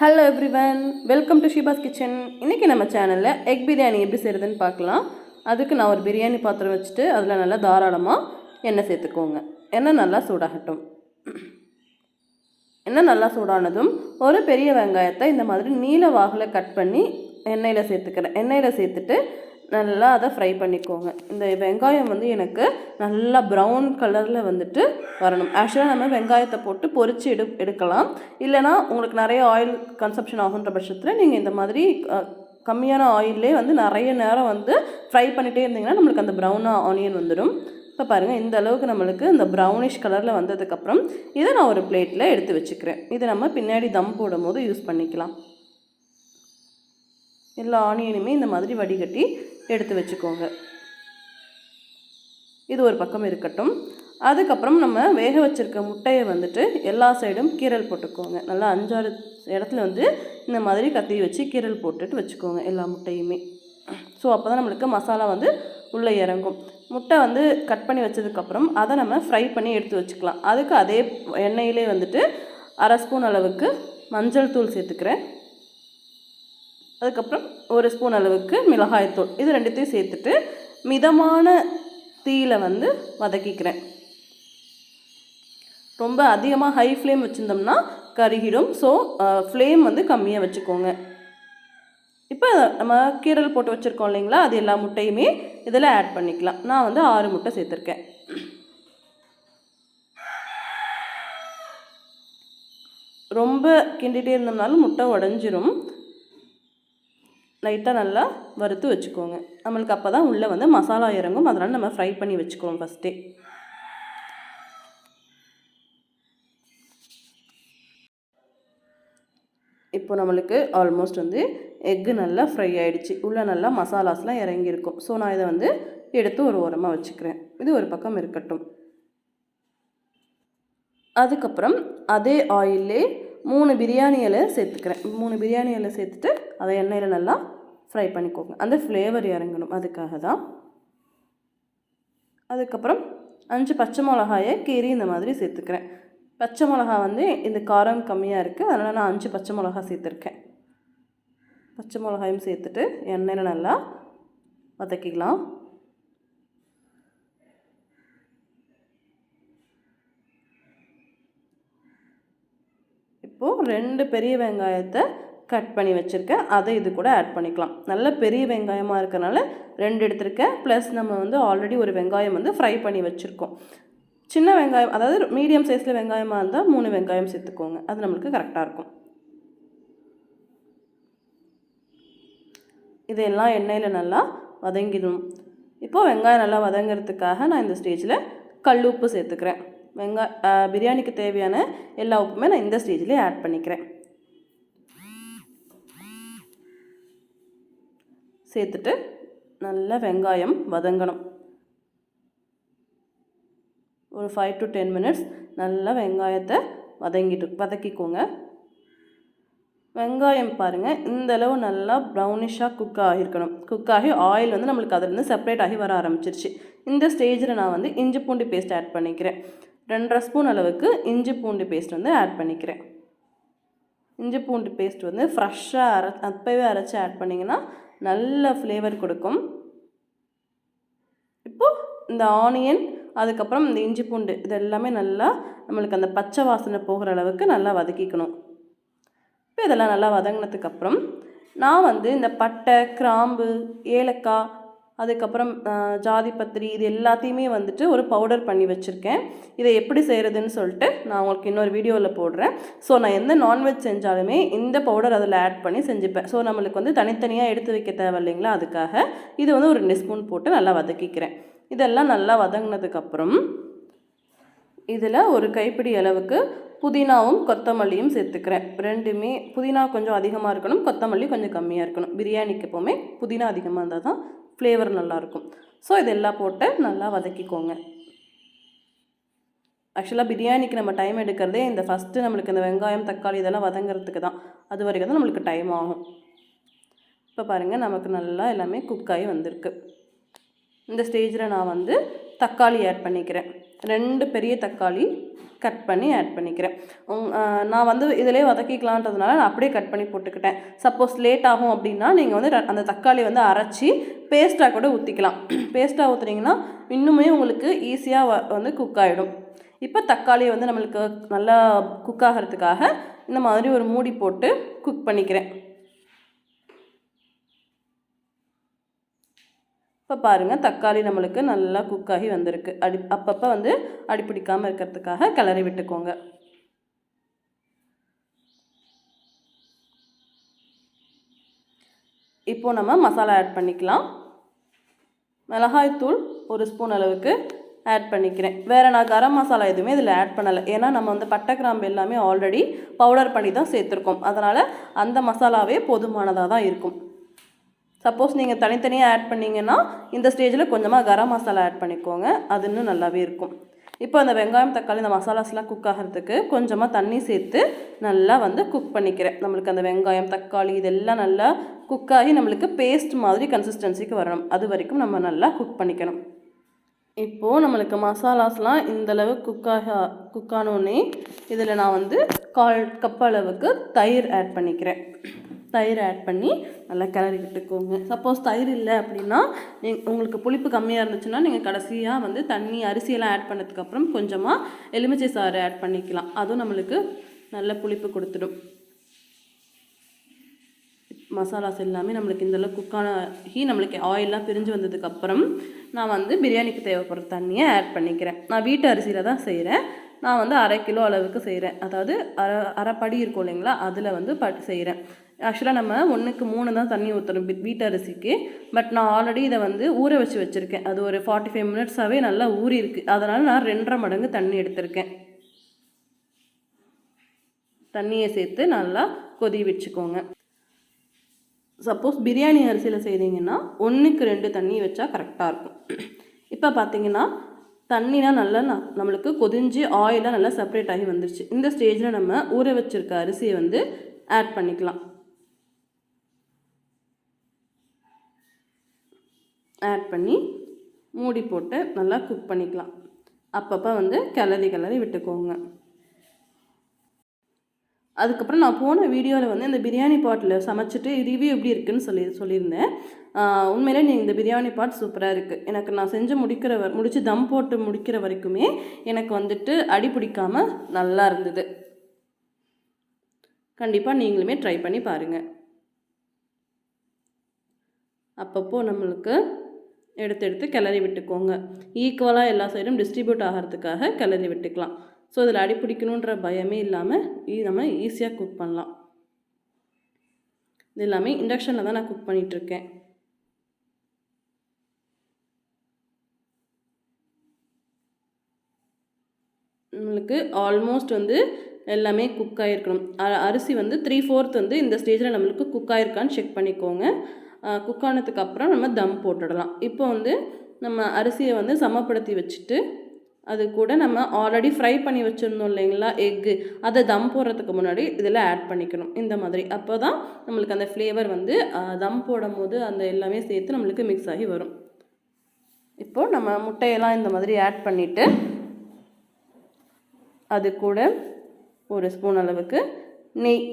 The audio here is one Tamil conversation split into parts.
Hello everyone welcome to Shifa's kitchen இன்றைக்கி நம்ம சேனலில் எக் பிரியாணி எப்படி செய்கிறதுன்னு பார்க்கலாம். அதுக்கு நான் ஒரு பிரியாணி பாத்திரம் வச்சுட்டு அதில் நல்லா தாராளமாக எண்ணெய் சேர்த்துக்கோங்க. எண்ணெய் நல்லா சூடாகட்டும். எண்ணெய் நல்லா சூடானதும் ஒரு பெரிய வெங்காயத்தை இந்த மாதிரி நீல வாகில் கட் பண்ணி எண்ணெயில் சேர்த்துக்கிறேன். எண்ணெயில் சேர்த்துட்டு நல்லா அதை ஃப்ரை பண்ணிக்கோங்க. இந்த வெங்காயம் வந்து எனக்கு நல்லா ப்ரௌன் கலரில் வந்துட்டு வரணும். ஆக்சுவலாக நம்ம வெங்காயத்தை போட்டு பொறிச்சு எடு எடுக்கலாம். இல்லைனா உங்களுக்கு நிறைய ஆயில் கன்சப்ஷன் ஆகுன்ற பட்சத்தில் நீங்கள் இந்த மாதிரி கம்மியான ஆயிலே வந்து நிறைய நேரம் வந்து ஃப்ரை பண்ணிகிட்டே இருந்தீங்கன்னா நம்மளுக்கு அந்த ப்ரௌனாக ஆனியன் வந்துடும். இப்போ பாருங்கள் இந்த அளவுக்கு நம்மளுக்கு இந்த ப்ரௌனிஷ் கலரில் வந்ததுக்கப்புறம் இதை நான் ஒரு பிளேட்டில் எடுத்து வச்சுக்கிறேன். இதை நம்ம பின்னாடி தம் போடும் போது யூஸ் பண்ணிக்கலாம். எல்லா ஆனியனுமே இந்த மாதிரி வடிகட்டி எடுத்து வச்சுக்கோங்க. இது ஒரு பக்கம் இருக்கட்டும். அதுக்கப்புறம் நம்ம வேக வச்சிருக்க முட்டையை வந்துட்டு எல்லா சைடும் கீரல் போட்டுக்கோங்க. நல்லா அஞ்சாறு இடத்துல வந்து இந்த மாதிரி கத்தி வச்சு கீரல் போட்டுட்டு வச்சுக்கோங்க எல்லா முட்டையுமே. ஸோ அப்போ தான் நம்மளுக்கு மசாலா வந்து உள்ளே இறங்கும். முட்டை வந்து கட் பண்ணி வச்சதுக்கப்புறம் அதை நம்ம ஃப்ரை பண்ணி எடுத்து வச்சுக்கலாம். அதுக்கு அதே எண்ணெயிலே வந்துட்டு அரை ஸ்பூன் அளவுக்கு மஞ்சள் தூள் சேர்த்துக்கிறேன். அதுக்கப்புறம் ஒரு ஸ்பூன் அளவுக்கு மிளகாய்த்தூள் இது ரெண்டுத்தையும் சேர்த்துட்டு மிதமான தீயில் வந்து வதக்கிக்கிறேன். ரொம்ப அதிகமாக ஹை ஃப்ளேம் வச்சுருந்தோம்னா கருகிடும். ஸோ ஃப்ளேம் வந்து கம்மியாக வச்சுக்கோங்க. இப்போ நம்ம கீரல் போட்டு வச்சுருக்கோம் இல்லைங்களா? அது எல்லா முட்டையுமே இதில் ஆட் பண்ணிக்கலாம். நான் வந்து ஆறு முட்டை சேர்த்துருக்கேன். ரொம்ப கிண்டிகிட்டே இருந்தோம்னாலும் முட்டை உடஞ்சிரும். லைட்டாக நல்லா வறுத்து வச்சுக்கோங்க. நம்மளுக்கு அப்போ தான் உள்ளே வந்து மசாலா இறங்கும். அதனால் நம்ம ஃப்ரை பண்ணி வச்சுக்குவோம் ஃபஸ்ட்டே இப்போ நம்மளுக்கு ஆல்மோஸ்ட் வந்து எக்கு நல்லா ஃப்ரை ஆகிடுச்சு உள்ளே நல்லா மசாலாஸ்லாம் இறங்கியிருக்கும் ஸோ நான் இதை வந்து எடுத்து ஒரு ஓரமாக வச்சுக்கிறேன். இது ஒரு பக்கம் இருக்கட்டும். அதுக்கப்புறம் அதே ஆயிலே மூணு பிரியாணி இலை சேர்த்துக்கிறேன். மூணு பிரியாணி இலை சேர்த்துட்டு அதை எண்ணெயில் நல்லா ஃப்ரை பண்ணிக்கோங்க. அந்த ஃப்ளேவர் இறங்கணும். அதுக்காக தான் அதுக்கப்புறம் அஞ்சு பச்சை மிளகாயை கீரி இந்த மாதிரி சேர்த்துக்கிறேன். பச்சை மிளகா வந்து இந்த காரம் கம்மியாக இருக்குது அதனால் நான் அஞ்சு பச்சை மிளகா சேர்த்துருக்கேன். பச்சை மிளகாயும் சேர்த்துட்டு எண்ணெயில் நல்லா வதக்கிக்கலாம். இப்போது ரெண்டு பெரிய வெங்காயத்தை கட் பண்ணி வச்சுருக்கேன் அதை இது கூட ஆட் பண்ணிக்கலாம். நல்ல பெரிய வெங்காயமாக இருக்கிறனால ரெண்டு எடுத்திருக்கேன் ப்ளஸ் நம்ம வந்து ஆல்ரெடி ஒரு வெங்காயம் வந்து ஃப்ரை பண்ணி வச்சுருக்கோம். சின்ன வெங்காயம் அதாவது மீடியம் சைஸில் வெங்காயமாக இருந்தால் மூணு வெங்காயம் சேர்த்துக்கோங்க. அது நம்மளுக்கு கரெக்டாக இருக்கும். இதெல்லாம் எண்ணெயில் நல்லா வதங்கிடும். இப்போது வெங்காயம் நல்லா வதங்கிறதுக்காக நான் இந்த ஸ்டேஜில் கல் உப்பு சேர்த்துக்கிறேன். வெங்காய பிரியாணிக்கு தேவையான எல்லா உப்புமே நான் இந்த ஸ்டேஜ்லேயே ஆட் பண்ணிக்கிறேன். சேர்த்துட்டு நல்லா வெங்காயம் வதங்கணும். ஒரு ஃபைவ் டு டென் மினிட்ஸ் நல்லா வெங்காயத்தை வதங்கிட்டு வதக்கிக்கோங்க. வெங்காயம் பாருங்கள் இந்த அளவு நல்லா ப்ரௌனிஷாக குக் ஆகியிருக்கணும். குக் ஆகி ஆயில் வந்து நம்மளுக்கு அதுலேருந்து செப்பரேட் ஆகி வர ஆரம்பிச்சிருச்சு. இந்த ஸ்டேஜில் நான் வந்து இஞ்சி பூண்டு பேஸ்ட் ஆட் பண்ணிக்கிறேன். ரெண்டரை ஸ்பூன் அளவுக்கு இஞ்சி பூண்டு பேஸ்ட் வந்து ஆட் பண்ணிக்கிறேன். இஞ்சி பூண்டு பேஸ்ட் வந்து ஃப்ரெஷ்ஷாக அரை அப்போவே அரைச்சி ஆட் பண்ணிங்கன்னா நல்ல ஃப்ளேவர் கொடுக்கும். இப்போது இந்த ஆனியன் அதுக்கப்புறம் இந்த இஞ்சி பூண்டு இது எல்லாமே நல்லா நம்மளுக்கு அந்த பச்சை வாசனை போகிற அளவுக்கு நல்லா வதக்கிக்கணும். இப்போ இதெல்லாம் நல்லா வதங்கினதுக்கப்புறம் நான் வந்து இந்த பட்டை கிராம்பு ஏலக்காய் அதுக்கப்புறம் ஜாதி பத்திரி இது எல்லாத்தையுமே வந்துட்டு ஒரு பவுடர் பண்ணி வச்சுருக்கேன். இதை எப்படி செய்கிறதுன்னு சொல்லிட்டு நான் உங்களுக்கு இன்னொரு வீடியோவில் போடுறேன். ஸோ நான் எந்த நான்வெஜ் செஞ்சாலுமே இந்த பவுடர் அதில் ஆட் பண்ணி செஞ்சுப்பேன். ஸோ நம்மளுக்கு வந்து தனித்தனியாக எடுத்து வைக்க தேவை இல்லைங்களா? அதுக்காக இது வந்து ஒரு ரெண்டு ஸ்பூன் போட்டு நல்லா வதக்கிக்கிறேன். இதெல்லாம் நல்லா வதங்கினதுக்கப்புறம் இதில் ஒரு கைப்பிடி அளவுக்கு புதினாவும் கொத்தமல்லியும் சேர்த்துக்கிறேன். ரெண்டுமே புதினா கொஞ்சம் அதிகமாக இருக்கணும் கொத்தமல்லி கொஞ்சம் கம்மியாக இருக்கணும். பிரியாணிக்கு எப்போவுமே புதினா அதிகமாக இருந்தால் தான் ஃப்ளேவர் நல்லாயிருக்கும். ஸோ இதெல்லாம் போட்டு நல்லா வதக்கிக்கோங்க. ஆக்சுவலாக பிரியாணிக்கு நம்ம டைம் எடுக்கிறதே இந்த ஃபஸ்ட்டு நம்மளுக்கு இந்த வெங்காயம் தக்காளி இதெல்லாம் வதங்கிறதுக்கு தான். அது வரைக்கும் தான் நம்மளுக்கு டைம் ஆகும். இப்போ பாருங்கள் நமக்கு நல்லா எல்லாமே குக் ஆகி வந்திருக்கு. இந்த ஸ்டேஜில் நான் வந்து தக்காளி ஆட் பண்ணிக்கிறேன். ரெண்டு பெரிய தக்காளி கட் பண்ணி ஆட் பண்ணிக்கிறேன். உங் நான் வந்து இதிலே வதக்கிக்கலான்றதுனால நான் அப்படியே கட் பண்ணி போட்டுக்கிட்டேன். சப்போஸ் லேட் ஆகும் அப்படின்னா நீங்கள் வந்து அந்த தக்காளி வந்து அரைச்சி பேஸ்ட்டாக கூட ஊற்றிக்கலாம் பேஸ்ட்டாக ஊற்றுனீங்கன்னா இன்னுமே உங்களுக்கு ஈஸியாக வந்து குக் ஆகிடும் இப்போ தக்காளியை வந்து நம்மளுக்கு நல்லா குக் ஆகிறதுக்காக இந்த மாதிரி ஒரு மூடி போட்டு குக் பண்ணிக்கிறேன். இப்போ பாருங்கள் தக்காளி நம்மளுக்கு நல்லா குக் ஆகி வந்திருக்கு. அடி அப்பப்போ வந்து அடிப்பிடிக்காமல் இருக்கிறதுக்காக கிளறி விட்டுக்கோங்க. இப்போது நம்ம மசாலா ஆட் பண்ணிக்கலாம். மிளகாய்த்தூள் ஒரு ஸ்பூன் அளவுக்கு ஆட் பண்ணிக்கிறேன். வேறு நான் கரம் மசாலா எதுவுமே இதில் ஆட் பண்ணலை. ஏன்னா நம்ம வந்து பட்டை கிராம்பு எல்லாமே ஆல்ரெடி பவுடர் பண்ணி தான் சேர்த்துருக்கோம். அதனால் அந்த மசாலாவே போதுமானதாக தான் இருக்கும். சப்போஸ் நீங்கள் தனித்தனியாக ஆட் பண்ணிங்கன்னா இந்த ஸ்டேஜில் கொஞ்சமாக கரம் மசாலா ஆட் பண்ணிக்கோங்க. அது இன்னும் நல்லாவே இருக்கும். இப்போ அந்த வெங்காயம் தக்காளி இந்த மசாலாஸ்லாம் குக் ஆகிறதுக்கு கொஞ்சமாக தண்ணி சேர்த்து நல்லா வந்து குக் பண்ணிக்கிறேன். நம்மளுக்கு அந்த வெங்காயம் தக்காளி இதெல்லாம் நல்லா குக் ஆகி நம்மளுக்கு பேஸ்ட் மாதிரி கன்சிஸ்டன்சிக்கு வரணும். அது வரைக்கும் நம்ம நல்லா குக் பண்ணிக்கணும். இப்போது நம்மளுக்கு மசாலாஸ்லாம் இந்தளவு குக்காக குக்கானோடனே இதில் நான் வந்து கால் கப் அளவுக்கு தயிர் ஆட் பண்ணிக்கிறேன். தயிர் ஆட் பண்ணி நல்லா கிளறி விட்டுக்கோங்க. சப்போஸ் தயிர் இல்லை அப்படின்னா நீ உங்களுக்கு புளிப்பு கம்மியாக இருந்துச்சுன்னா நீங்கள் கடைசியாக வந்து தண்ணி அரிசியெல்லாம் ஆட் பண்ணதுக்கப்புறம் கொஞ்சமாக எலுமிச்சை சாறு ஆட் பண்ணிக்கலாம். அதுவும் நம்மளுக்கு நல்ல புளிப்பு கொடுத்துடும். மசாலாஸ் எல்லாமே நம்மளுக்கு இந்தளவு குக்கான ஹீ நம்மளுக்கு ஆயிலெலாம் பிரிஞ்சு வந்ததுக்கப்புறம் நான் வந்து பிரியாணிக்கு தேவைப்படுற தண்ணியை ஆட் பண்ணிக்கிறேன். நான் வீட்டு அரிசியில் தான் செய்கிறேன் நான் வந்து அரை கிலோ அளவுக்கு செய்கிறேன் அதாவது அரை அரைப்படி இருக்கும் இல்லைங்களா? அதில் வந்து பட் செய்கிறேன் ஆக்சுவலாக நம்ம ஒன்றுக்கு மூணு தான் தண்ணி ஊற்றணும் வீட்டரிசிக்கு பட் நான் ஆல்ரெடி இதை வந்து ஊற வச்சு வச்சுருக்கேன். அது ஒரு ஃபார்ட்டி ஃபைவ் மினிட்ஸாகவே நல்லா ஊறி இருக்குது அதனால் நான் ரெண்டரை மடங்கு தண்ணி எடுத்திருக்கேன். தண்ணியை சேர்த்து நல்லா கொதி வச்சுக்கோங்க சப்போஸ் பிரியாணி அரிசியில் செய்தீங்கன்னா ஒன்றுக்கு ரெண்டு தண்ணி வச்சா கரெக்டாக இருக்கும். இப்போ பார்த்தீங்கன்னா தண்ணிலாம் நல்லா நம்மளுக்கு கொதிஞ்சு ஆயிலாக நல்லா செப்பரேட் ஆகி வந்துருச்சு. இந்த ஸ்டேஜில் நம்ம ஊற வச்சுருக்க அரிசியை வந்து ஆட் பண்ணிக்கலாம். ஆட் பண்ணி மூடி போட்டு நல்லா குக் பண்ணிக்கலாம். அப்பப்போ வந்து கிளறி கிளறி விட்டுக்கோங்க. அதுக்கப்புறம் நான் போன வீடியோவில் வந்து இந்த பிரியாணி பாட்டில் சமைச்சிட்டு ரிவ்யூ எப்படி இருக்குன்னு சொல்லி சொல்லியிருந்தேன். உண்மையிலே நீங்கள் இந்த பிரியாணி பாட் சூப்பராக இருக்குது எனக்கு நான் செஞ்சு முடிக்கிற வ முடித்து தம் போட்டு முடிக்கிற வரைக்குமே எனக்கு வந்துட்டு அடி பிடிக்காமல் நல்லா இருந்தது. கண்டிப்பாக நீங்களுமே ட்ரை பண்ணி பாருங்கள் அப்பப்போ நம்மளுக்கு எடுத்து எடுத்து கிளறி விட்டுக்கோங்க. ஈக்குவலாக எல்லா சைடும் டிஸ்ட்ரிபியூட் ஆகிறதுக்காக கிளறி விட்டுக்கலாம். ஸோ இதில் அடி பிடிக்கணுன்ற பயமே இல்லாமல் நம்ம ஈஸியாக குக் பண்ணலாம். இது எல்லாமே இண்டக்ஷனில் தான் நான் குக் பண்ணிகிட்ருக்கேன் நம்மளுக்கு ஆல்மோஸ்ட் வந்து எல்லாமே குக் ஆகிருக்கணும் அரிசி வந்து த்ரீ ஃபோர்த் வந்து இந்த ஸ்டேஜில் நம்மளுக்கு குக் ஆகிருக்கான்னு செக் பண்ணிக்கோங்க. குக் ஆனதுக்கப்புறம் நம்ம தம் போட்டுடலாம். இப்போ வந்து நம்ம அரிசியை வந்து சமப்படுத்தி வச்சுட்டு அது கூட நம்ம ஆல்ரெடி ஃப்ரை பண்ணி வச்சுருந்தோம் இல்லைங்களா? எக்கு அதை தம் போடுறதுக்கு முன்னாடி இதில் ஆட் பண்ணிக்கணும். இந்த மாதிரி. அப்போ தான் நம்மளுக்கு அந்த ஃப்ளேவர் வந்து தம் போடும் போது அந்த எல்லாமே சேர்த்து நம்மளுக்கு மிக்ஸ் ஆகி வரும். இப்போது நம்ம முட்டையெல்லாம் இந்த மாதிரி ஆட் பண்ணிவிட்டு அது கூட ஒரு ஸ்பூன் அளவுக்கு நெய்.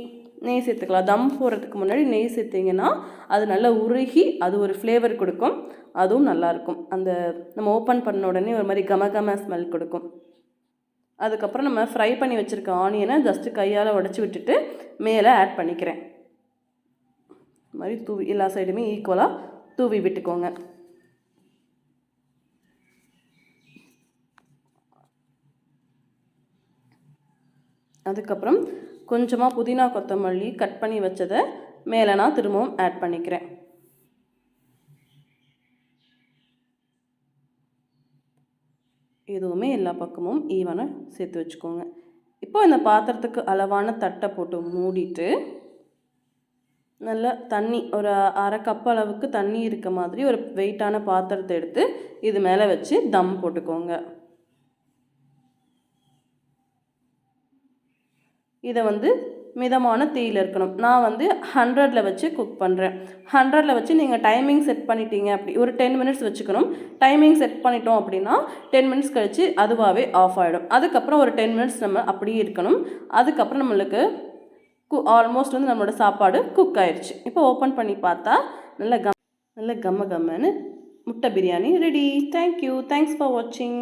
நெய் சேர்த்துக்கலாம். தம் போடுறதுக்கு முன்னாடி நெய் சேர்த்திங்கன்னா அது நல்லா உருகி அது ஒரு ஃப்ளேவர் கொடுக்கும். அதுவும் நல்லாயிருக்கும். அந்த நம்ம ஓப்பன் பண்ண உடனே ஒரு மாதிரி கம கம ஸ்மெல் கொடுக்கும். அதுக்கப்புறம் நம்ம ஃப்ரை பண்ணி வச்சுருக்க ஆனியனை ஜஸ்ட்டு கையால் உடச்சி விட்டுட்டு மேலே ஆட் பண்ணிக்கிறேன். இது மாதிரி தூவி எல்லா சைடுமே ஈக்குவலாக தூவி விட்டுக்கோங்க. அதுக்கப்புறம் கொஞ்சமாக புதினா கொத்தமல்லி கட் பண்ணி வச்சதை மேலே நான் திரும்பவும் ஆட் பண்ணிக்கிறேன். எதுவுமே எல்லா பக்கமும் ஈவனாக சேர்த்து வச்சுக்கோங்க. இப்போ இந்த பாத்திரத்துக்கு அளவான தட்டை போட்டு மூடிட்டு நல்லா தண்ணி ஒரு அரை கப் அளவுக்கு தண்ணி இருக்க மாதிரி ஒரு வெயிட்டான பாத்திரத்தை எடுத்து இது மேலே வச்சு தம் போட்டுக்கோங்க. இதை வந்து மிதமான தீயில் இருக்கணும். நான் வந்து ஹண்ட்ரடில் வச்சு குக் பண்ணுறேன் ஹண்ட்ரடில் வச்சு நீங்கள் டைமிங் செட் பண்ணிட்டீங்க அப்படி ஒரு டென் மினிட்ஸ் வச்சுக்கணும். டைமிங் செட் பண்ணிட்டோம் அப்படின்னா டென் மினிட்ஸ் கழித்து அதுவாகவே ஆஃப் ஆகிடும் அதுக்கப்புறம் ஒரு டென் மினிட்ஸ் நம்ம அப்படியே இருக்கணும். அதுக்கப்புறம் நம்மளுக்கு கு ஆல்மோஸ்ட் வந்து நம்மளோட சாப்பாடு குக் ஆயிடுச்சு இப்போ ஓப்பன் பண்ணி பார்த்தா நல்ல கம் நல்ல கம்ம கம்மன்னு முட்டை biryani ready thank you thanks for வாட்சிங்